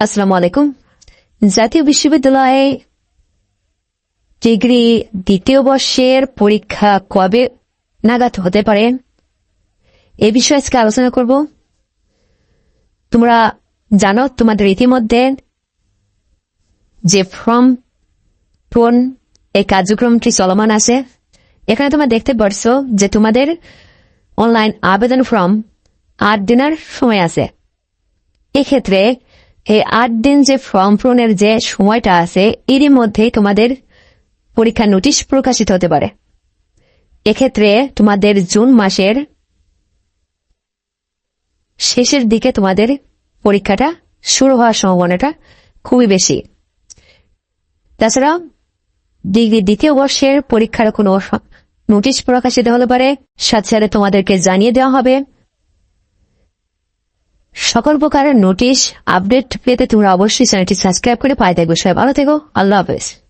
আসসালামু আলাইকুম। জাতীয় বিশ্ববিদ্যালয়ে ডিগ্রি দ্বিতীয় বর্ষের পরীক্ষা কবে নাগাদ হতে পারে? এ বিষয়ে আজকে আলোচনা করব। তোমরা জানো, তোমাদের ইতিমধ্যে যে ফর্ম পূরণ এই কার্যক্রমটি চলমান আছে। এখানে তোমরা দেখতে পারছ যে তোমাদের অনলাইন আবেদন ফর্ম আট দিনের সময় আছে। এক্ষেত্রে এই আট দিন যে ফর্ম পূরণের যে সময়টা আছে, এরই মধ্যে তোমাদের পরীক্ষা নোটিশ প্রকাশিত হতে পারে। এক্ষেত্রে তোমাদের জুন মাসের শেষের দিকে তোমাদের পরীক্ষাটা শুরু হওয়ার সম্ভাবনাটা খুবই বেশি। তাছাড়া ডিগ্রি দ্বিতীয় বর্ষের পরীক্ষার কোনো নোটিশ প্রকাশিত হতে পারে, সাথে সাথে তোমাদেরকে জানিয়ে দেওয়া হবে সকল প্রকারের নোটিশ আপডেট পেতে তোমরা অবশ্যই চ্যানেলটি সাবস্ক্রাইব করে পাই থাকবে। সবাই ভালো থেকো। আল্লাহ হাফেজ।